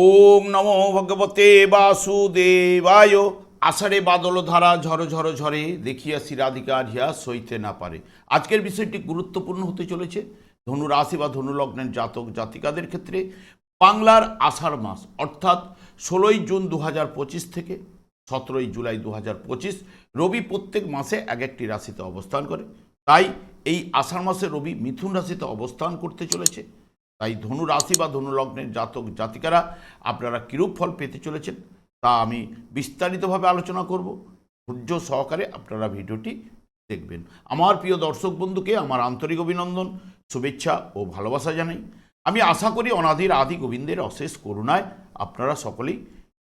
ওম নমো ভগবতে বাসুদেবায়। আষাঢ়ে বাদল ধারা ঝড় ঝড় ঝরে দেখিয়া রাধিকা রিয়া সইতে না পারে। আজকের বিষয়টি গুরুত্বপূর্ণ হতে চলেছে। ধনু রাশি বা ধনুলগ্নের জাতক জাতিকাদের ক্ষেত্রে বাংলার আষাঢ় মাস, অর্থাৎ ষোলোই জুন দু থেকে সতেরোই জুলাই দু রবি প্রত্যেক মাসে এক একটি রাশিতে অবস্থান করে। তাই এই আষাঢ় মাসে রবি মিথুন রাশিতে অবস্থান করতে চলেছে। তাই ধনু রাশি বা ধনু লগ্নের জাতক জাতিকারা আপনারা কিরূপ ফল পেতে চলেছেন তা আমি বিস্তারিতভাবে আলোচনা করব। ধৈর্য সহকারে আপনারা ভিডিওটি দেখবেন। আমার প্রিয় দর্শক বন্ধুকে আমার আন্তরিক অভিনন্দন, শুভেচ্ছা ও ভালোবাসা জানাই। আমি আশা করি অনাদির আদি গোবিন্দের অশেষ করুণায় আপনারা সকলেই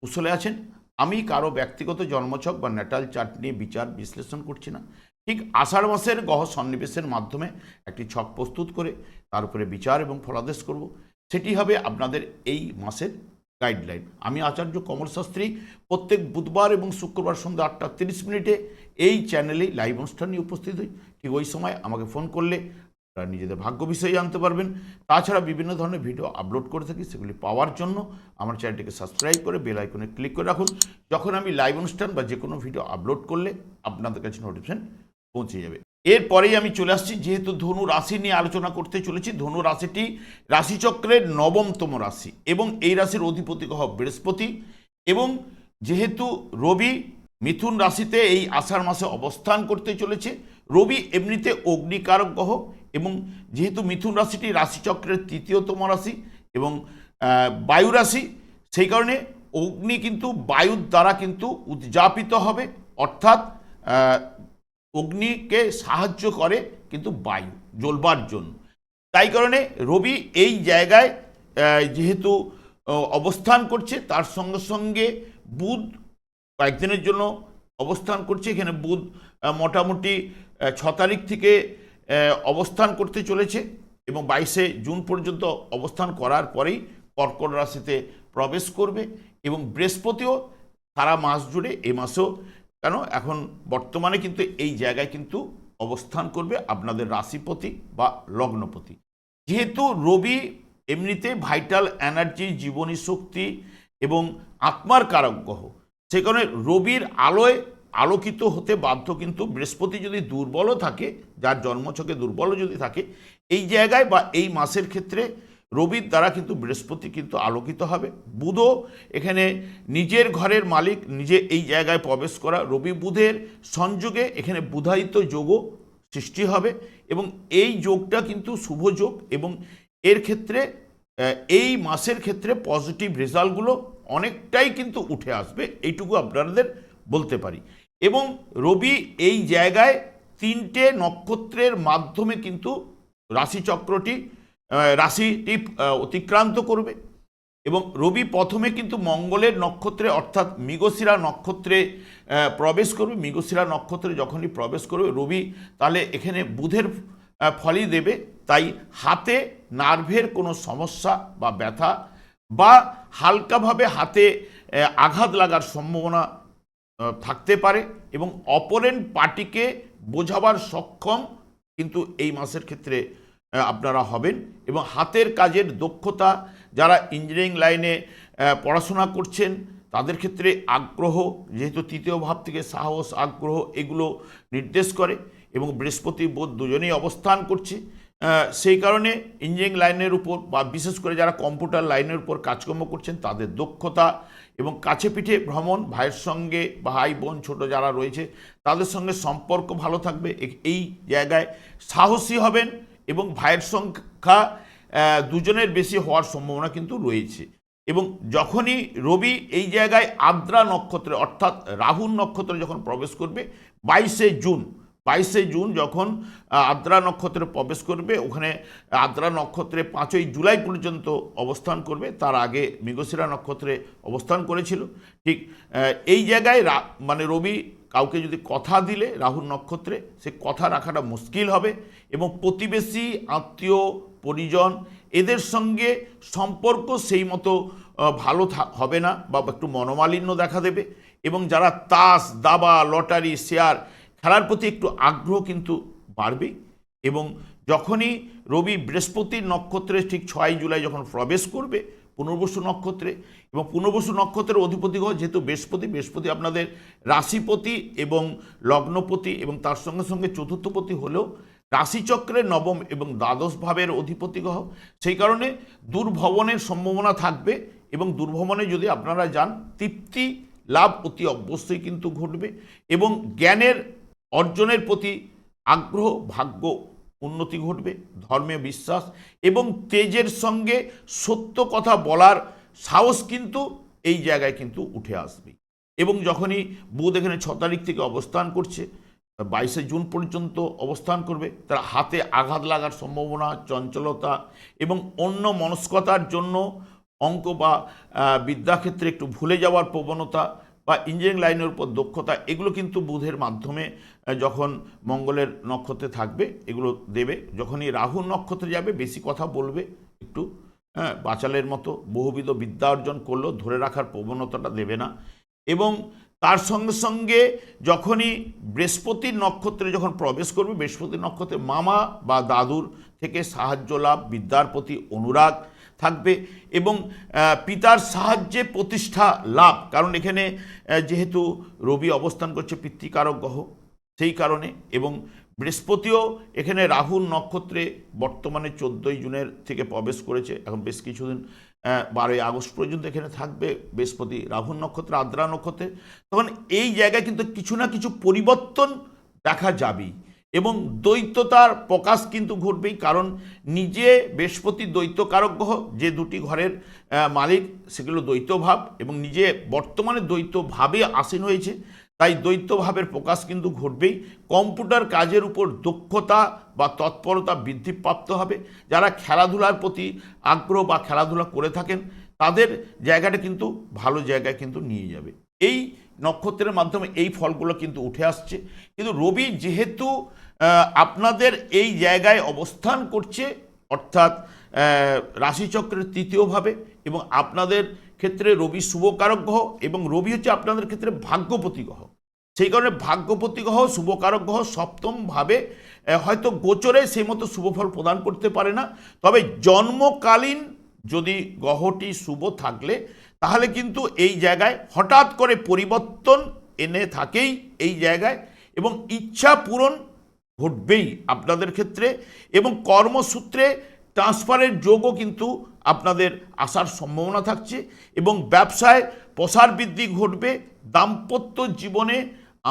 কুশলে আছেন। আমি কারও ব্যক্তিগত জন্মছক বা ন্যাটাল চার্ট নিয়ে বিচার বিশ্লেষণ করছি না। ঠিক আষাঢ় মাসের গহ সন্নিবেশের মাধ্যমে একটি ছক প্রস্তুত করে তার উপরে বিচার এবং ফলাদেশ করব। সেটি হবে আপনাদের এই মাসের গাইডলাইন আমি আচার্য কমল শাস্ত্রী প্রত্যেক বুধবার এবং শুক্রবার সন্ধ্যা আটটা তিরিশ মিনিটে এই চ্যানেলেই লাইভ অনুষ্ঠান নিয়ে উপস্থিত হই। ঠিক ওই সময় আমাকে ফোন করলে আপনারা নিজেদের ভাগ্য বিষয়ে জানতে পারবেন। তাছাড়া বিভিন্ন ধরনের ভিডিও আপলোড করে থাকি, সেগুলি পাওয়ার জন্য আমার চ্যানেলটিকে সাবস্ক্রাইব করে বেল আইকনে ক্লিক করে রাখুন। যখন আমি লাইভ অনুষ্ঠান বা যে কোনো ভিডিও আপলোড করলে আপনাদের কাছে নোটিফিকেশন পৌঁছে যাবে। এরপরেই আমি চলে আসছি, যেহেতু ধনু রাশি নিয়ে আলোচনা করতে চলেছি, ধনু রাশিটি রাশিচক্রের নবমতম রাশি এবং এই রাশির অধিপতি গ্রহ বৃহস্পতি এবং যেহেতু রবি মিথুন রাশিতে এই আষাঢ় মাসে অবস্থান করতে চলেছে, রবি এমনিতে অগ্নিকারক গ্রহ এবং যেহেতু মিথুন রাশিটি রাশিচক্রের তৃতীয়তম রাশি এবং বায়ু রাশি, সেই কারণে অগ্নি কিন্তু বায়ুর দ্বারা কিন্তু উদযাপিত হবে, অর্থাৎ অগ্নিকে সাহায্য করে কিন্তু বায়ু, জ্বলবার জন্য। তাই কারণে রবি এই জায়গায় যেহেতু অবস্থান করছে, তার সঙ্গে সঙ্গে বুধ কয়েকদিনের জন্য অবস্থান করছে। এখানে বুধ মোটামুটি ছ তারিখ থেকে অবস্থান করতে চলেছে এবং বাইশে জুন পর্যন্ত অবস্থান করার পরেই কর্কট রাশিতে প্রবেশ করবে এবং বৃহস্পতিও সারা মাস জুড়ে, এ মাসেও কেন? এখন বর্তমানে কিন্তু এই জায়গায় কিন্তু অবস্থান করবে আপনাদের রাশিপতি বা লগ্নপতি। যেহেতু রবি এমনিতে ভাইটাল এনার্জি, জীবনী শক্তি এবং আত্মার কারক গ্রহ, সে কারণে রবির আলোয় আলোকিত হতে বাধ্য কিন্তু বৃহস্পতি যদি দুর্বলও থাকে, যার জন্মছকে দুর্বল যদি থাকে, এই জায়গায় বা এই মাসের ক্ষেত্রে রবির দ্বারা কিন্তু বৃহস্পতি কিন্তু আলোকিত হবে। বুধও এখানে নিজের ঘরের মালিক, নিজে এই জায়গায় প্রবেশ করা। রবি বুধের সংযোগে এখানে বুধায়িত যোগও সৃষ্টি হবে এবং এই যোগটা কিন্তু শুভ যোগ এবং এর ক্ষেত্রে এই মাসের ক্ষেত্রে পজিটিভ রেজাল্টগুলো অনেকটাই কিন্তু উঠে আসবে। এইটুকু আপনাদের বলতে পারি। এবং রবি এই জায়গায় তিনটে নক্ষত্রের মাধ্যমে কিন্তু রাশিচক্রটি রাশিটি অতিক্রান্ত করবে। এবং রবি প্রথমে কিন্তু মঙ্গলের নক্ষত্রে, অর্থাৎ মৃগশিরা নক্ষত্রে প্রবেশ করবে। মৃগশিরা নক্ষত্রে যখনই প্রবেশ করবে, রবি তাহলে এখানে বুধের ফলই দেবে। তাই হাতে নার্ভের কোনো সমস্যা বা ব্যথা বা হালকাভাবে হাতে আঘাত লাগার সম্ভাবনা থাকতে পারে এবং অপরেন্ট পার্টিকে বোঝাবার সক্ষম কিন্তু এই মাসের ক্ষেত্রে আপনারা হবেন এবং হাতের কাজের দক্ষতা, যারা ইঞ্জিনিয়ারিং লাইনে পড়াশোনা করছেন, তাদের ক্ষেত্রে আগ্রহ, যেহেতু তৃতীয় ভাব থেকে সাহস, আগ্রহ এগুলো নির্দেশ করে এবং বৃহস্পতি, বোধ দুজনেই অবস্থান করছে। সেই কারণে ইঞ্জিনিয়ারিং লাইনের উপর বা বিশেষ করে যারা কম্পিউটার লাইনের উপর কাজকর্ম করছেন, তাদের দক্ষতা এবং কাছে পিঠে ভ্রমণ, ভাইয়ের সঙ্গে ভাই বোন ছোট যারা রয়েছে, তাদের সঙ্গে সম্পর্ক ভালো থাকবে। এই জায়গায় সাহসী হবেন এবং ভাইয়ের সংখ্যা দুজনের বেশি হওয়ার সম্ভাবনা কিন্তু রয়েছে। এবং যখনই রবি এই জায়গায় আদ্রা নক্ষত্রে, অর্থাৎ রাহুর নক্ষত্রে যখন প্রবেশ করবে, বাইশে জুন বাইশে জুন যখন আদ্রা নক্ষত্রে প্রবেশ করবে, ওখানে আদ্রা নক্ষত্রে পাঁচই জুলাই পর্যন্ত অবস্থান করবে, তার আগে মৃগশিরা নক্ষত্রে অবস্থান করেছিল। ঠিক এই জায়গায় মানে রবি কাউকে যদি কথা দিলে রাহুর নক্ষত্রে, সে কথা রাখাটা মুশকিল হবে এবং প্রতিবেশী, আত্মীয়, পরিজন এদের সঙ্গে সম্পর্ক সেই মতো ভালো হবে না বা একটু মনোমালিন্য দেখা দেবে এবং যারা তাস, দাবা, লটারি, শেয়ার খেলার প্রতি একটু আগ্রহ কিন্তু বাড়বে এবং যখনই রবি বৃহস্পতির নক্ষত্রে ঠিক ছয় জুলাই যখন প্রবেশ করবে পুনর্বসু নক্ষত্রে এবং পুনর্বসু নক্ষত্রের অধিপতি গ্রহ যেহেতু বৃহস্পতি বৃহস্পতি আপনাদের রাশিপতি এবং লগ্নপতি এবং তার সঙ্গে সঙ্গে চতুর্থপতি হলেও রাশিচক্রের নবম এবং দ্বাদশ ভাবের অধিপতি গ্রহ। সেই কারণে দুর্ভবনের সম্ভাবনা থাকবে এবং দুর্ভবনে যদি আপনারা যান, তৃপ্তি লাভ অতি অবশ্যই কিন্তু ঘটবে এবং জ্ঞানের অর্জনের প্রতি আগ্রহ, ভাগ্য উন্নতি ঘটবে ধর্মে বিশ্বাস এবং তেজের সঙ্গে সত্য কথা বলার সাহস কিন্তু এই জায়গায় কিন্তু উঠে আসবে। এবং যখনই বুধ এখানে ছ তারিখ থেকে অবস্থান করছে, বাইশে জুন পর্যন্ত অবস্থান করবে, তার হাতে আঘাত লাগার সম্ভাবনা, চঞ্চলতা এবং অন্য মনস্কতার জন্য অঙ্ক বা বিদ্যাক্ষেত্রে একটু ভুলে যাওয়ার প্রবণতা বা ইঞ্জিনিয়ারিং লাইনের উপর দক্ষতা, এগুলো কিন্তু বুধের মাধ্যমে যখন মঙ্গলের নক্ষত্রে থাকবে, এগুলো দেবে। যখনই রাহু নক্ষত্রে যাবে, বেশি কথা বলবে একটু। হ্যাঁ বাচালের মতো বহুবিধ বিদ্যা অর্জন করলেও ধরে রাখার প্রবণতাটা দেবে না। এবং তার সঙ্গে সঙ্গে যখনই বৃহস্পতির নক্ষত্রে যখন প্রবেশ করবে, বৃহস্পতির নক্ষত্রে মামা বা দাদুর থেকে সাহায্য লাভ, বিদ্যার প্রতি অনুরাগ থাকবে এবং পিতার সাহায্যে প্রতিষ্ঠা লাভ। কারণ এখানে যেহেতু রবি অবস্থান করছে পিতৃকারক গ্রহ সেই কারণে এবং বৃহস্পতিও এখানে রাহুর নক্ষত্রে বর্তমানে চোদ্দোই জুনের থেকে প্রবেশ করেছে। এখন বেশ কিছুদিন বারোই আগস্ট পর্যন্ত এখানে থাকবে বৃহস্পতি রাহুর নক্ষত্রে, আদ্রা নক্ষত্রে। তখন এই জায়গায় কিন্তু কিছু না কিছু পরিবর্তন দেখা যাবেই এবং দ্বৈততার প্রকাশ কিন্তু ঘটবেই, কারণ নিজে বৃহস্পতি দ্বৈত কারক গ্রহ, যে দুটি ঘরের মালিক, সেগুলো দ্বৈতভাব এবং নিজে বর্তমানে দ্বৈতভাবে আসীন হয়েছে। তাই দ্বৈত ভাবের প্রকাশ কিন্তু ঘটবেই। কম্পিউটার কাজের উপর দক্ষতা বা তৎপরতা বৃদ্ধিপ্রাপ্ত হবে। যারা খেলাধুলার প্রতি আগ্রহ বা খেলাধুলা করে থাকেন, তাদের জায়গাটা কিন্তু ভালো জায়গায় কিন্তু নিয়ে যাবে। এই নক্ষত্রের মাধ্যমে এই ফলগুলো কিন্তু উঠে আসছে। কিন্তু রবি যেহেতু আপনাদের এই জায়গায় অবস্থান করছে, অর্থাৎ রাশিচক্রের তৃতীয়ভাবে এবং আপনাদের ক্ষেত্রে রবি শুভকারক গ্রহ এবং রবি হচ্ছে আপনাদের ক্ষেত্রে ভাগ্যপতি গ্রহ সেই কারণে ভাগ্যপতি গ্রহ শুভকারক গ্রহ সপ্তমভাবে হয়তো গোচরে সেই মতো শুভফল প্রদান করতে পারে না। তবে জন্মকালীন যদি গ্রহটি শুভ থাকলে, তাহলে কিন্তু এই জায়গায় হঠাৎ করে পরিবর্তন এনে থাকেই এই জায়গায় এবং ইচ্ছা পূরণ ঘটবেই আপনাদের ক্ষেত্রে এবং কর্মসূত্রে ট্রান্সফারের যোগও কিন্তু আপনাদের আসার সম্ভাবনা থাকছে এবং ব্যবসায় প্রসার বৃদ্ধি ঘটবে, দাম্পত্য জীবনে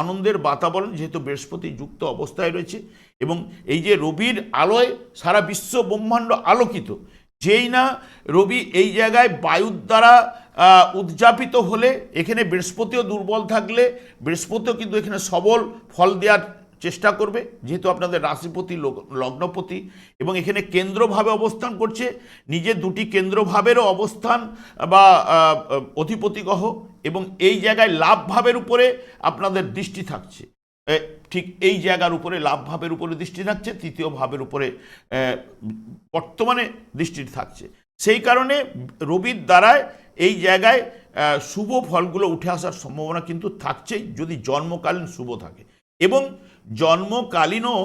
আনন্দের বাতাবরণ যেহেতু বৃহস্পতি যুক্ত অবস্থায় রয়েছে এবং এই যে রবির আলোয় সারা বিশ্ব ব্রহ্মাণ্ড আলোকিত, যেই না রবি এই জায়গায় বায়ুর দ্বারা উদযাপিত হলে এখানে বৃহস্পতিও দুর্বল থাকলে, বৃহস্পতিও কিন্তু এখানে সবল ফল দেওয়ার চেষ্টা করবে, যেহেতু আপনাদের রাশিপতি লগ্নপতি, এবং এখানে কেন্দ্রভাবে অবস্থান করছে নিজের দুটি কেন্দ্রভাবেরও অবস্থান, বা অধিপতি এবং এই জায়গায় লাভ ভাবের উপরে আপনাদের দৃষ্টি থাকছে। ঠিক এই জায়গার উপরে লাভ ভাবের উপরে দৃষ্টি থাকছে, তৃতীয় ভাবের উপরে বর্তমানে দৃষ্টি থাকছে। সেই কারণে রবির দ্বারায় এই জায়গায় শুভ ফলগুলো উঠে আসার সম্ভাবনা কিন্তু থাকছেই, যদি জন্মকালীন শুভ থাকে। এবং জন্মকালীনও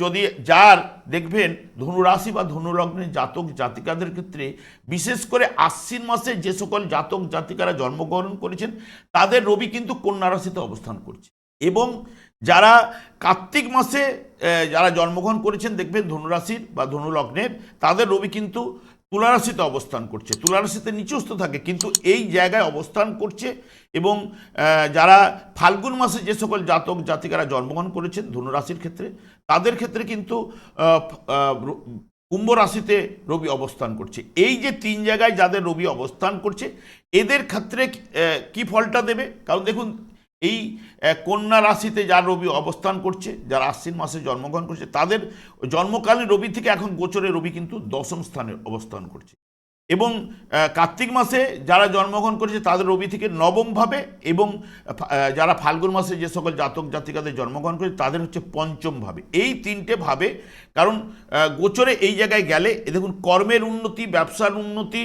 যদি যার, দেখবেন, ধনুরাশি বা ধনুলগ্নের জাতক জাতিকাদের ক্ষেত্রে, বিশেষ করে আশ্বিন মাসে যে সকল জাতক জাতিকারা জন্মগ্রহণ করেছেন, তাদের রবি কিন্তু কন্যা রাশিতে অবস্থান করছে। এবং যারা কার্তিক মাসে যারা জন্মগ্রহণ করেছেন, দেখবেন, ধনুরাশির বা ধনুলগ্নের, তাদের রবি কিন্তু তুলারাশিতে অবস্থান করছে। তুলারাশিতে নিচস্থ থাকে, কিন্তু এই জায়গায় অবস্থান করছে এবং যারা ফাল্গুন মাসে যে সকল জাতক জাতিকারা জন্মগ্রহণ করেছেন ধনুরাশির ক্ষেত্রে, তাদের ক্ষেত্রে কিন্তু কুম্ভ রাশিতে রবি অবস্থান করছে। এই যে তিন জায়গায় যাদের রবি অবস্থান করছে, এদের ক্ষেত্রে কি ফলটা দেবে? কারণ দেখুন এই কন্যা রাশিতে যার রবি অবস্থান করছে, যারা আশ্বিন মাসে জন্মগ্রহণ করছে, তাদের জন্মকালীন রবি থেকে এখন গোচরে রবি কিন্তু দশম স্থানে অবস্থান করছে। এবং কার্তিক মাসে যারা জন্মগ্রহণ করেছে, তাদের রবি থেকে নবমভাবে এবং যারা ফাল্গুন মাসে যে সকল জাতক জাতিকাদের জন্মগ্রহণ করেছে, তাদের হচ্ছে পঞ্চমভাবে। এই তিনটে ভাবে, কারণ গোচরে এই জায়গায় গেলে দেখুন, কর্মের উন্নতি, ব্যবসার উন্নতি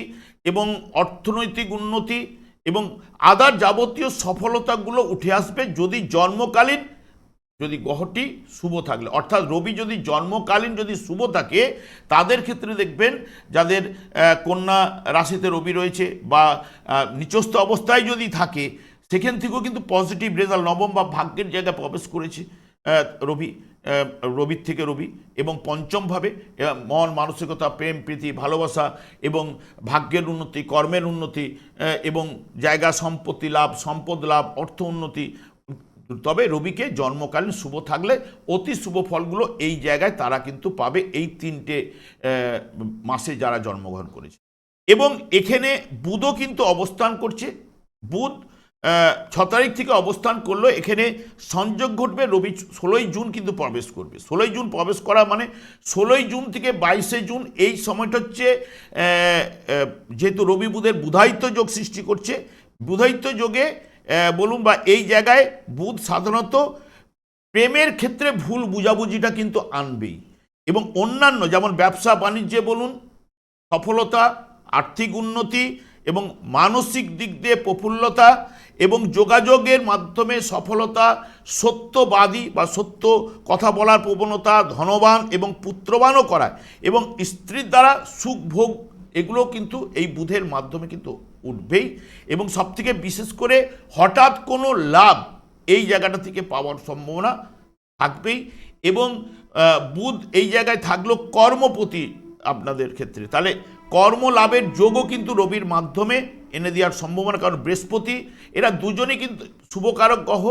এবং অর্থনৈতিক উন্নতি এবং আদার যাবতীয় সফলতাগুলো উঠে আসবে যদি জন্মকালীন, যদি গ্রহটি শুভ থাকলে। অর্থাৎ রবি যদি জন্মকালীন যদি শুভ থাকে, তাদের ক্ষেত্রে দেখবেন যাদের কন্যা রাশিতে রবি রয়েছে বা নিচস্থ অবস্থায় যদি থাকে, সেখান থেকেও কিন্তু পজিটিভ রেজাল্ট নবম বা ভাগ্যের জায়গায় প্রবেশ করেছে রবি। রবির থেকে রবি এবং পঞ্চমভাবে মন, মানসিকতা, প্রেম, প্রীতি, ভালোবাসা এবং ভাগ্যের উন্নতি, কর্মের উন্নতি এবং জায়গা, সম্পত্তি, লাভ, সম্পদ, লাভ, অর্থ উন্নতি। তবে রবিকে জন্মকালীন শুভ থাকলে অতি শুভ ফলগুলো এই জায়গায় তারা কিন্তু পাবে এই তিনটে মাসে যারা জন্মগ্রহণ করেছে। এবং এখানে বুধও কিন্তু অবস্থান করছে। বুধ ছ তারিখ থেকে অবস্থান করল এখানে সংযোগ ঘটবে রবি ষোলোই জুন কিন্তু প্রবেশ করবে। ষোলোই জুন প্রবেশ করা মানে ষোলোই জুন থেকে বাইশে জুন এই সময়টা হচ্ছে যেহেতু রবি বুধের বুধায়িত্ব যোগ সৃষ্টি করছে বুধায়িত্ব যোগে বলুন বা এই জায়গায় বুধ সাধারণত প্রেমের ক্ষেত্রে ভুল বুঝাবুঝিটা কিন্তু আনবেই। এবং অন্যান্য যেমন ব্যবসা বাণিজ্যে বলুন, সফলতা, আর্থিক উন্নতি এবং মানসিক দিক দিয়ে প্রফুল্লতা এবং যোগাযোগের মাধ্যমে সফলতা, সত্যবাদী বা সত্য কথা বলার প্রবণতা, ধনবান এবং পুত্রবানও করায় এবং স্ত্রীর দ্বারা সুখ ভোগ এগুলো কিন্তু এই বুধের মাধ্যমে কিন্তু উঠবেই এবং সবথেকে বিশেষ করে হঠাৎ কোনো লাভ এই জায়গাটা থেকে পাওয়ার সম্ভাবনা থাকবেই এবং বুধ এই জায়গায় থাকল কর্মপতি আপনাদের ক্ষেত্রে। তাহলে কর্ম লাভের যোগও কিন্তু রবির মাধ্যমে এনে দেওয়ার সম্ভাবনা, কারণ বৃহস্পতি, এরা দুজনেই কিন্তু শুভকারক গ্রহ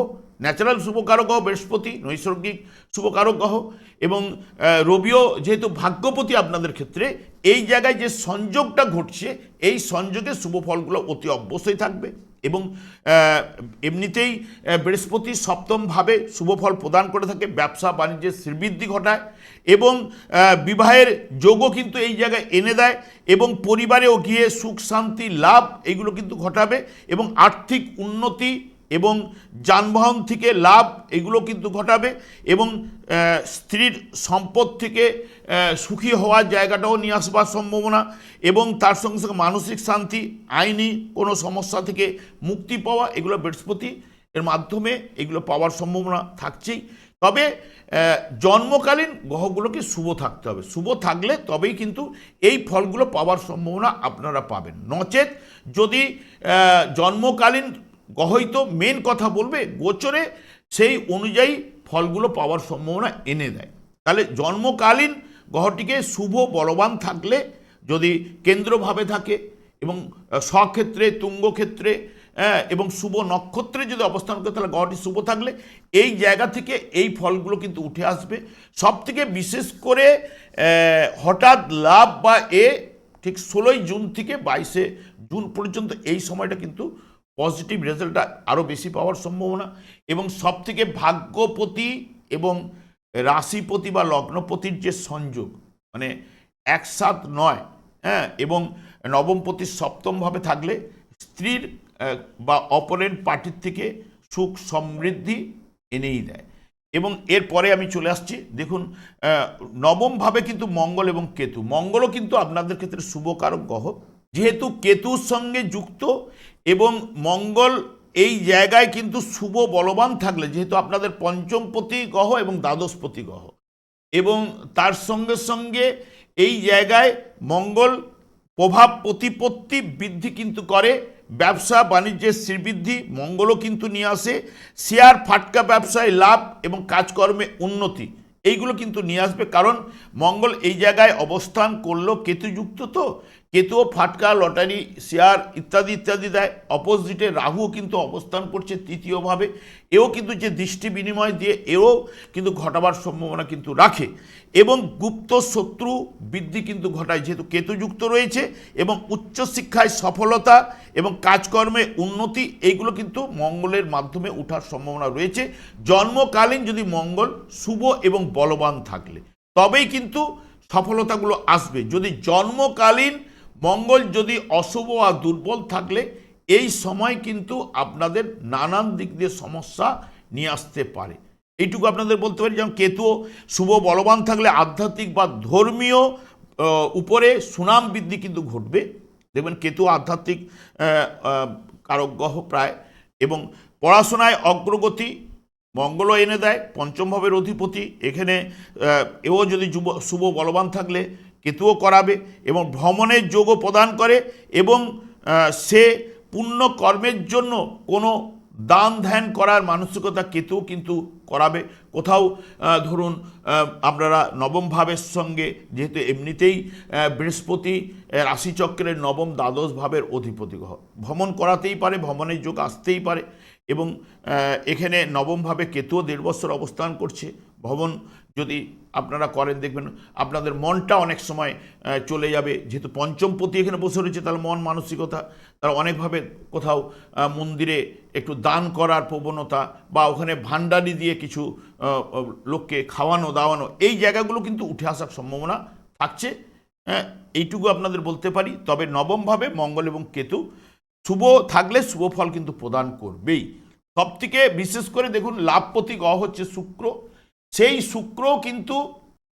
ন্যাচারাল শুভকারক গ্রহ, বৃহস্পতি, নৈসর্গিক শুভকারক গ্রহ, এবং রবিও যেহেতু ভাগ্যপতি আপনাদের ক্ষেত্রে, এই জায়গায় যে সংযোগটা ঘটছে, এই সংযোগে শুভ ফলগুলো অতি অবশ্যই থাকবে। এবং এমনিতেই বৃহস্পতি সপ্তমভাবে শুভফল প্রদান করে থাকে, ব্যবসা বাণিজ্যের শ্রীবৃদ্ধি ঘটায় এবং বিবাহের যোগও কিন্তু এই জায়গায় এনে দেয় এবং পরিবারেও গিয়ে সুখ শান্তি লাভ এইগুলো কিন্তু ঘটাবে এবং আর্থিক উন্নতি এবং যানবাহন থেকে লাভ এগুলো কিন্তু ঘটাবে এবং স্ত্রীর সম্পদ থেকে সুখী হওয়ার জায়গাটাও নিয়ে আসবার সম্ভাবনা এবং তার সঙ্গে সঙ্গে মানসিক শান্তি, আইনি কোনো সমস্যা থেকে মুক্তি পাওয়া এগুলো বৃহস্পতি এর মাধ্যমে এগুলো পাওয়ার সম্ভাবনা থাকছেই। তবে জন্মকালীন গ্রহগুলোকে শুভ থাকতে হবে। শুভ থাকলে তবেই কিন্তু এই ফলগুলো পাওয়ার সম্ভাবনা আপনারা পাবেন। নচেত যদি জন্মকালীন গ্রহই তো মেন কথা বলবে, গোচরে সেই অনুযায়ী ফলগুলো পাওয়ার সম্ভাবনা এনে দেয়। তাহলে জন্মকালীন গ্রহটিকে শুভ বলবান থাকলে, যদি কেন্দ্রভাবে থাকে এবং স্বক্ষেত্রে, তুঙ্গক্ষেত্রে এবং শুভ নক্ষত্রে যদি অবস্থান করে, তাহলে গ্রহটি শুভ থাকলে এই জায়গা থেকে এই ফলগুলো কিন্তু উঠে আসবে। সব থেকে বিশেষ করে হঠাৎ লাভ বা এ ঠিক ষোলোই জুন থেকে বাইশে জুন পর্যন্ত এই সময়টা কিন্তু পজিটিভ রেজাল্টটা আরও বেশি পাওয়ার সম্ভাবনা এবং সব থেকে ভাগ্যপতি এবং রাশিপতি বা লগ্নপতির যে সংযোগ মানে একসাথ নয় হ্যাঁ এবং নবমপতি সপ্তমভাবে থাকলে স্ত্রীর বা অপরেন্ট পার্টির থেকে সুখ সমৃদ্ধি এনেই দেয়। এবং এরপরে আমি চলে আসছি, দেখুন নবমভাবে কিন্তু মঙ্গল এবং কেতু, মঙ্গলও কিন্তু আপনাদের ক্ষেত্রে শুভকারক গ্রহ। যেহেতু কেতুর সঙ্গে যুক্ত এবং মঙ্গল এই জায়গায় কিন্তু শুভ বলবান থাকলে, যেহেতু আপনাদের পঞ্চমপতি গ্রহ এবং দ্বাদশপতি গ্রহ এবং তার সঙ্গে সঙ্গে এই জায়গায় মঙ্গল প্রভাব প্রতিপত্তি বৃদ্ধি কিন্তু করে, ব্যবসা বাণিজ্যের শ্রীবৃদ্ধি মঙ্গলও কিন্তু নিয়ে আসে, শেয়ার ফাটকা ব্যবসায় লাভ এবং কাজকর্মে উন্নতি, এইগুলো কিন্তু নিয়ে আসবে। কারণ মঙ্গল এই জায়গায় অবস্থান করল, কেতুযুক্ত তো কেতুও, ফাটকা, লটারি, শেয়ার ইত্যাদি ইত্যাদি দেয়। অপোজিটে রাহুও কিন্তু অবস্থান করছে তৃতীয়ভাবে। এও কিন্তু যে দৃষ্টি বিনিময় দিয়ে এও কিন্তু ঘটাবার সম্ভাবনা কিন্তু রাখে। এবং গুপ্ত শত্রু বৃদ্ধি কিন্তু ঘটায়, যেহেতু কেতুযুক্ত রয়েছে এবং উচ্চশিক্ষায় সফলতা এবং কাজকর্মে উন্নতি, এইগুলো কিন্তু মঙ্গলের মাধ্যমে ওঠার সম্ভাবনা রয়েছে। জন্মকালীন যদি মঙ্গল শুভ এবং বলবান থাকলে, তবেই কিন্তু সফলতাগুলো আসবে। যদি জন্মকালীন মঙ্গল যদি অশুভ আর দুর্বল থাকলে এই সময় কিন্তু আপনাদের নানান দিক দিয়ে সমস্যা নিয়ে আসতে পারে। এইটুকু আপনাদের বলতে পারি যেমন কেতু শুভ বলবান থাকলে আধ্যাত্মিক বা ধর্মীয় উপরে সুনাম বৃদ্ধি কিন্তু ঘটবে। দেখবেন কেতু আধ্যাত্মিক আহ, আহ, কারক গ্রহ প্রায় এবং পড়াশোনায় অগ্রগতি মঙ্গলও এনে দেয় পঞ্চম ভাবের অধিপতি এখানে এও যদি যুব শুভ বলবান থাকলে কেতুও করাবে এবং ভ্রমণের যোগও প্রদান করে এবং সে পুণ্য কর্মের জন্য কোনো দান ধ্যান করার মানসিকতা কেতু কিন্তু করাবে। কোথাও ধরুন আপনারা নবম ভাবের সঙ্গে, যেহেতু এমনিতেই বৃহস্পতি রাশিচক্রের নবম দ্বাদশ ভাবের অধিপতি গ্রহ। ভ্রমণ করাতেই পারে, ভ্রমণের যোগ আসতেই পারে এবং এখানে নবমভাবে কেতুও দেড় বছর অবস্থান করছে। ভ্রমণ যদি আপনারা করেন, দেখবেন আপনাদের মনটা অনেক সময় চলে যাবে। যেহেতু পঞ্চমপতি এখানে বসে রয়েছে তাহলে মন মানসিকতা, তারা অনেকভাবে কোথাও মন্দিরে একটু দান করার প্রবণতা বা ওখানে ভান্ডারি দিয়ে কিছু লোককে খাওয়ানো, দাওয়ানো, এই জায়গাগুলো কিন্তু উঠে আসার সম্ভাবনা থাকছে। হ্যাঁ এইটুকু আপনাদের বলতে পারি। তবে নবমভাবে মঙ্গল এবং কেতু, শুভ থাকলে শুভ ফল কিন্তু প্রদান করবেই। সবথেকে বিশেষ করে দেখুন লাভপতি গ্রহ হচ্ছে শুক্র। সেই শুক্র কিন্তু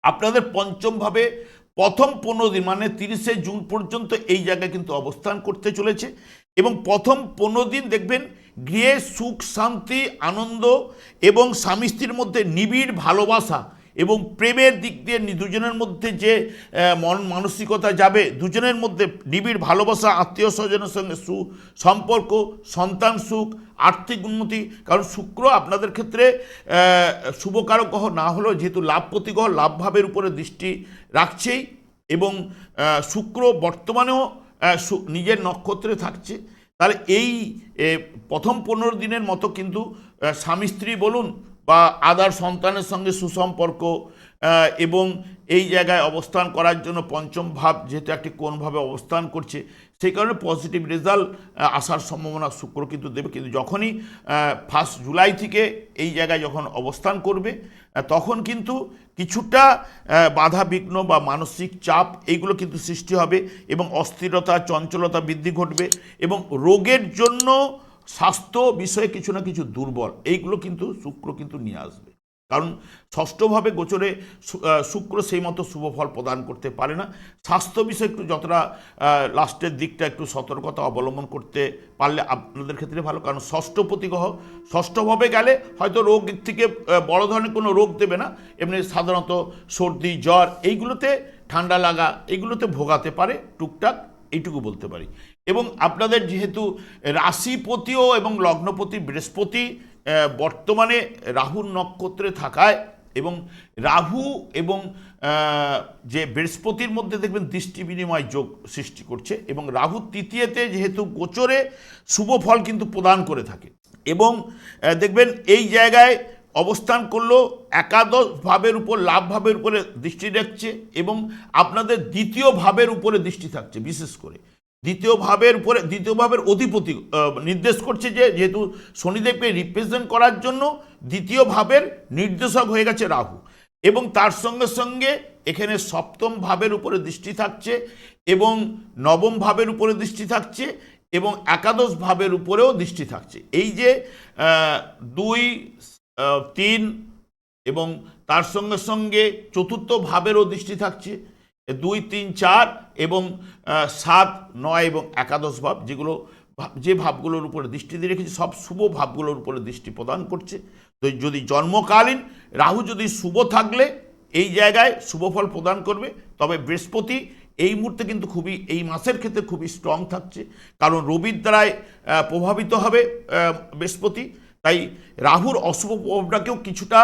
আপনাদের পঞ্চমভাবে প্রথম পনেরো দিন মানে তিরিশে জুন পর্যন্ত এই জায়গায় কিন্তু অবস্থান করতে চলেছে। এবং প্রথম পনেরো দিন দেখবেন গৃহে সুখ, শান্তি, আনন্দ এবং স্বামী স্ত্রীর মধ্যে নিবিড় ভালোবাসা এবং প্রেমের দিক দিয়ে দুজনের মধ্যে যে মন মানসিকতা যাবে, দুজনের মধ্যে নিবিড় ভালোবাসা, আত্মীয় স্বজনের সঙ্গে সু, সম্পর্ক, সন্তান সুখ, আর্থিক উন্নতি, কারণ শুক্র আপনাদের ক্ষেত্রে শুভকারক গ্রহ না হলেও যেহেতু লাভপতি গ্রহ, লাভভাবের উপরে দৃষ্টি রাখছেই এবং শুক্র বর্তমানেও নিজের নক্ষত্রে থাকছে, তাহলে এই প্রথম পনেরো দিনের মতো কিন্তু স্বামী স্ত্রী বলুন বা আদার সন্তানের সঙ্গে সুসম্পর্ক এবং এই জায়গায় অবস্থান করার জন্য পঞ্চম ভাব যেহেতু একটি কোনভাবে অবস্থান করছে, সেই কারণে পজিটিভ রেজাল্ট আসার সম্ভাবনা শুক্র কিন্তু দেবে। কিন্তু যখনই ফার্স্ট জুলাই থেকে এই জায়গায় যখন অবস্থান করবে তখন কিন্তু কিছুটা বাধা, বিঘ্ন বা মানসিক চাপ এইগুলো কিন্তু সৃষ্টি হবে এবং অস্থিরতা, চঞ্চলতা বৃদ্ধি ঘটবে এবং রোগের জন্য স্বাস্থ্য বিষয়ে কিছু না কিছু দুর্বল, এইগুলো কিন্তু শুক্র কিন্তু নিয়ে আসবে। কারণ ষষ্ঠভাবে গোচরে শুক্র সেই মতো শুভ ফল প্রদান করতে পারে না। স্বাস্থ্য বিষয়ে একটু যতটা লাস্টের দিকটা একটু সতর্কতা অবলম্বন করতে পারলে আপনাদের ক্ষেত্রে ভালো। কারণ ষষ্ঠপতি গ্রহ ষষ্ঠভাবে গেলে হয়তো রোগ থেকে বড় ধরনের কোনো রোগ দেবে না। এমনি সাধারণত সর্দি, জ্বর, এইগুলোতে ঠান্ডা লাগা, এইগুলোতে ভোগাতে পারে। টুকটাক এইটুকু বলতে পারি। এবং আপনাদের যেহেতু রাশিপতিও এবং লগ্নপতি বৃহস্পতি বর্তমানে রাহুর নক্ষত্রে থাকায় এবং রাহু এবং যে বৃহস্পতির মধ্যে দেখবেন দৃষ্টি বিনিময় যোগ সৃষ্টি করছে এবং রাহু তৃতীয়তে যেহেতু গোচরে শুভ ফল কিন্তু প্রদান করে থাকে এবং দেখবেন এই জায়গায় অবস্থান করল, একাদশ ভাবের উপর, লাভ ভাবের উপরে দৃষ্টি রাখছে এবং আপনাদের দ্বিতীয় ভাবের উপরে দৃষ্টি থাকছে বিশেষ করে। দ্বিতীয় ভাবের উপরে দ্বিতীয় ভাবের অধিপতি নির্দেশ করছে যে যেহেতু শনিদেবকে রিপ্রেজেন্ট করার জন্য দ্বিতীয় ভাবের নির্দেশক হয়ে গেছে রাহু। এবং তার সঙ্গে সঙ্গে এখানে সপ্তম ভাবের উপরে দৃষ্টি থাকছে এবং নবম ভাবের উপরে দৃষ্টি থাকছে এবং একাদশ ভাবের উপরেও দৃষ্টি থাকছে। এই যে দুই তিন এবং তার সঙ্গে সঙ্গে চতুর্থ ভাবেরও দৃষ্টি থাকছে। দুই, তিন, চার এবং সাত, নয় এবং একাদশ ভাব, যেগুলো যে ভাবগুলোর উপরে দৃষ্টি দিয়ে রেখেছে, সব শুভ ভাবগুলোর উপরে দৃষ্টি প্রদান করছে। তো যদি জন্মকালীন রাহু যদি শুভ থাকলে, এই জায়গায় শুভ ফল প্রদান করবে। তবে বৃহস্পতি এই মুহূর্তে কিন্তু খুবই, এই মাসের ক্ষেত্রে খুবই স্ট্রং থাকছে। কারণ রবির দ্বারায় প্রভাবিত হবে বৃহস্পতি। তাই রাহুর অশুভ প্রভাবটাকেও কিছুটা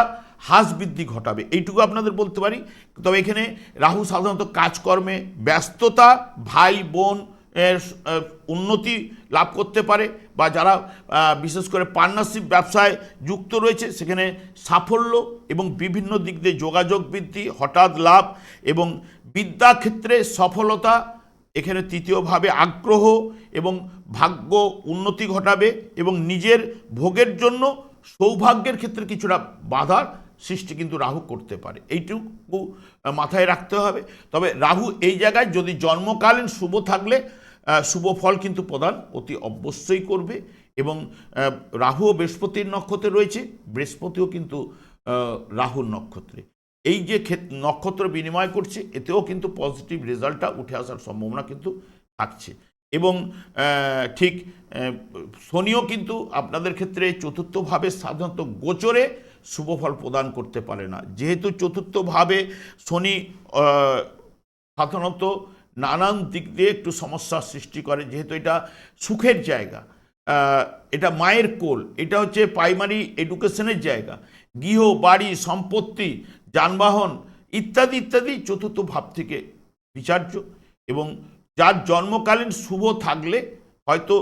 হ্রাস বৃদ্ধি ঘটাবে। এইটুকু আপনাদের বলতে পারি। তবে এখানে রাহু সাধারণত কাজকর্মে ব্যস্ততা, ভাই, বোন উন্নতি লাভ করতে পারে বা যারা বিশেষ করে পার্টনারশিপ ব্যবসায় যুক্ত রয়েছে, সেখানে সাফল্য এবং বিভিন্ন দিক দিয়ে যোগাযোগ বৃদ্ধি, হঠাৎ লাভ এবং বিদ্যাক্ষেত্রে সফলতা, এখানে তৃতীয়ভাবে আগ্রহ এবং ভাগ্য উন্নতি ঘটাবে এবং নিজের ভোগের জন্য সৌভাগ্যের ক্ষেত্রে কিছুটা বাধার সৃষ্টি কিন্তু রাহু করতে পারে। এইটুকু মাথায় রাখতে হবে। তবে রাহু এই জায়গায় যদি জন্মকালীন শুভ থাকলে শুভ ফল কিন্তু প্রদান অতি অবশ্যই করবে এবং রাহু ও বৃহস্পতির নক্ষত্রে রয়েছে, বৃহস্পতিও কিন্তু রাহুর নক্ষত্রে। এই যে ক্ষেত- নক্ষত্র বিনিময় করছে, এতেও কিন্তু পজিটিভ রেজাল্টটা উঠে আসার সম্ভাবনা কিন্তু থাকছে। এবং ঠিক শনিও কিন্তু আপনাদের ক্ষেত্রে চতুর্থভাবে সাধারণত গোচরে শুভফল প্রদান করতে পারে না। যেহেতু চতুর্থভাবে শনি সাধারণত নানান দিক দিয়ে একটু সমস্যার সৃষ্টি করে, যেহেতু এটা সুখের জায়গা। এটা মায়ের কোল, এটা হচ্ছে প্রাইমারি এডুকেশনের জায়গা। গৃহ, বাড়ি, সম্পত্তি, যানবাহন ইত্যাদি ইত্যাদি চতুর্থ ভাব থেকে বিচার্য এবং যার জন্মকালীন শুভ থাকলে হয়তো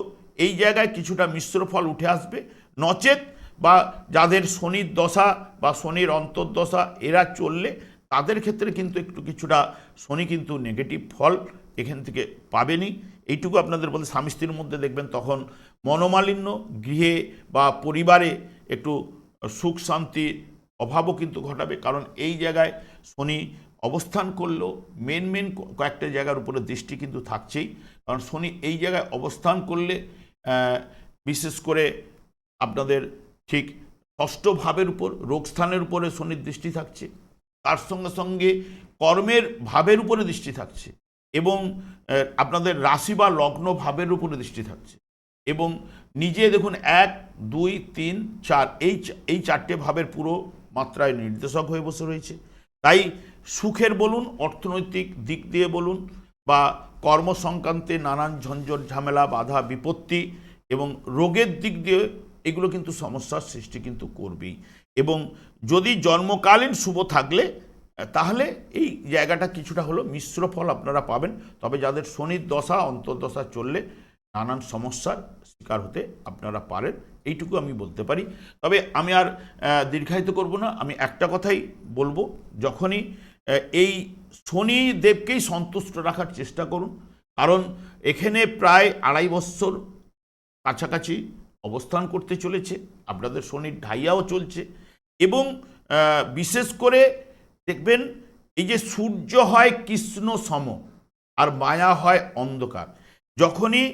এই জায়গায় কিছুটা মিশ্র ফল উঠে আসবে। নচেত বা যাদের শনির দশা বা শনির অন্তর্দশা এরা চললে তাদের ক্ষেত্রে কিন্তু একটু কিছুটা শনি কিন্তু নেগেটিভ ফল এখান থেকে পাবেনই। এইটুকু আপনাদের বলতে স্বামী স্ত্রীর মধ্যে দেখবেন তখন মনোমালিন্য, গৃহে বা পরিবারে একটু সুখ শান্তির অভাবও কিন্তু ঘটাবে। কারণ এই জায়গায় শনি অবস্থান করলেও মেন মেন কয়েকটা জায়গার উপরে দৃষ্টি কিন্তু থাকছেই। কারণ শনি এই জায়গায় অবস্থান করলে বিশেষ করে আপনাদের ঠিক ষষ্ঠ ভাবের উপর রোগস্থানের উপরে শনির দৃষ্টি থাকছে, তার সঙ্গে সঙ্গে কর্মের ভাবের উপরে দৃষ্টি থাকছে এবং আপনাদের রাশি বা লগ্ন ভাবের উপরে দৃষ্টি থাকছে এবং নিজে দেখুন এক, দুই, তিন, চার, এই এই চারটে ভাবের পুরো মাত্রায় নির্দেশক হয়ে বসে রয়েছে। তাই সুখের বলুন, অর্থনৈতিক দিক দিয়ে বলুন বা কর্ম সংক্রান্তে নানান ঝঞ্ঝট, ঝামেলা, বাধা, বিপত্তি এবং রোগের দিক দিয়ে এগুলো কিন্তু সমস্যার সৃষ্টি কিন্তু করবেই। এবং যদি জন্মকালীন শুভ থাকলে তাহলে এই জায়গাটা কিছুটা হলো মিশ্র ফল আপনারা পাবেন। তবে যাদের শনির দশা, অন্তর্দশা চললে নানান সমস্যার শিকার হতে আপনারা পারেন। এইটুকু আমি বলতে পারি। তবে আমি আর দীর্ঘায়িত করব না। আমি একটা কথাই বলব, যখনই এই শনি দেবকেই সন্তুষ্ট রাখার চেষ্টা করুন। কারণ এখানে প্রায় আড়াই বৎসর কাছাকাছি অবস্থান করতে চলেছে, আপনাদের শনির ঢাইয়াও চলছে এবং বিশেষ করে দেখবেন এই যে সূর্য হয় কৃষ্ণ সম আর মায়া হয় অন্ধকার। যখনই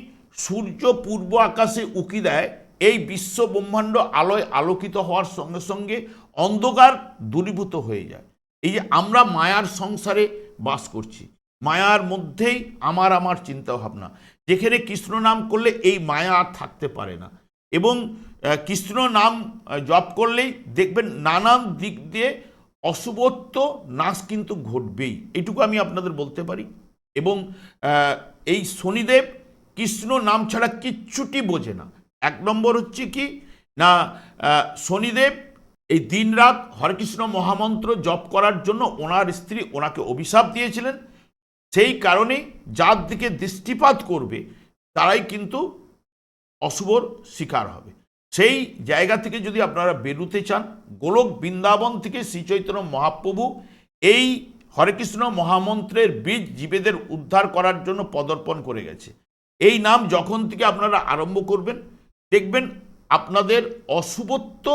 সূর্য পূর্ব আকাশে উকি দেয়, এই বিশ্ব ব্রহ্মাণ্ড আলোয় আলোকিত হওয়ার সঙ্গে সঙ্গে অন্ধকার দূরীভূত হয়ে যায়। এই যে আমরা মায়ার সংসারে বাস করছি, মায়ার মধ্যেই আমার আমার চিন্তা ভাবনা যেখানে কৃষ্ণ নাম করলে এই মায়া আর থাকতে পারে না। এবং কৃষ্ণ নাম জপ করলেই দেখবেন নানান দিক দিয়ে অশুভত্ব নাশ কিন্তু ঘটবেই। এটুকু আমি আপনাদের বলতে পারি। এবং এই শনিদেব কৃষ্ণ নাম ছাড়া কিচ্ছুটি বোঝে না। এক নম্বর হচ্ছে কি, না শনিদেব এই দিন দিনরাত হরেকৃষ্ণ মহামন্ত্র জপ করার জন্য ওনার স্ত্রী ওনাকে অভিশাপ দিয়েছিলেন। সেই কারণে যার দিকে দৃষ্টিপাত করবে, তারাই কিন্তু অশুভর শিকার হবে। সেই জায়গা থেকে যদি আপনারা বেরুতে চান, গোলক বৃন্দাবন থেকে শ্রীচৈতন্য মহাপ্রভু, এই হরেকৃষ্ণ মহামন্ত্রের বীজ জীবেদের উদ্ধার করার জন্য পদর্পণ করে গেছে। এই নাম যখন থেকে আপনারা আরম্ভ করবেন, দেখবেন আপনাদের অশুভত্ব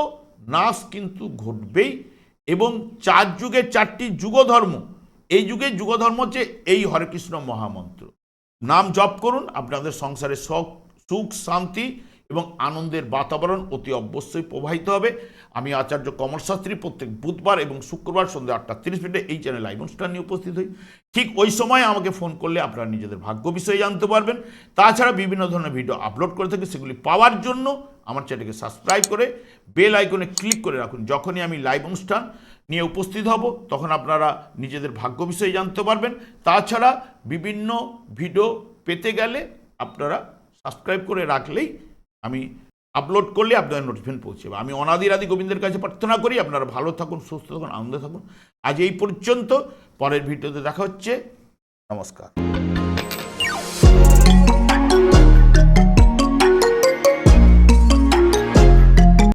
নাশ কিন্তু ঘটবেই এবং চার যুগের চারটি যুগধর্ম, এই যুগে যুগধর্ম হচ্ছে এই হরেকৃষ্ণ মহামন্ত্র। নাম জপ করুন, আপনাদের সংসারে শখ সুখ, শান্তি এবং আনন্দের বাতাবরণ অতি অবশ্যই প্রবাহিত হবে। আমি আচার্য কমল শাস্ত্রী প্রত্যেক বুধবার এবং শুক্রবার সন্ধ্যা আটটা তিরিশ মিনিটে এই চ্যানেল লাইভ অনুষ্ঠান নিয়ে উপস্থিত হই। ঠিক ওই সময় আমাকে ফোন করলে আপনারা নিজেদের ভাগ্য বিষয়ে জানতে পারবেন। তাছাড়া বিভিন্ন ধরনের ভিডিও আপলোড করে থাকি, সেগুলি পাওয়ার জন্য আমার চ্যানেলকে সাবস্ক্রাইব করে বেল আইকনে ক্লিক করে রাখুন। যখনই আমি লাইভ অনুষ্ঠান নিয়ে উপস্থিত হব, তখন আপনারা নিজেদের ভাগ্য বিষয়ে জানতে পারবেন। তাছাড়া বিভিন্ন ভিডিও পেতে গেলে আপনারা সাবস্ক্রাইব করে রাখলেই আমি আপলোড করলে আপনাদের নোটিফিকেশন পৌঁছে যাবে। আমি অনাদিরাদি গোবিন্দের কাছে প্রার্থনা করি, আপনারা ভালো থাকুন, সুস্থ থাকুন, আনন্দে থাকুন। আজ এই পর্যন্ত, পরের ভিডিওতে দেখা হচ্ছে। নমস্কার।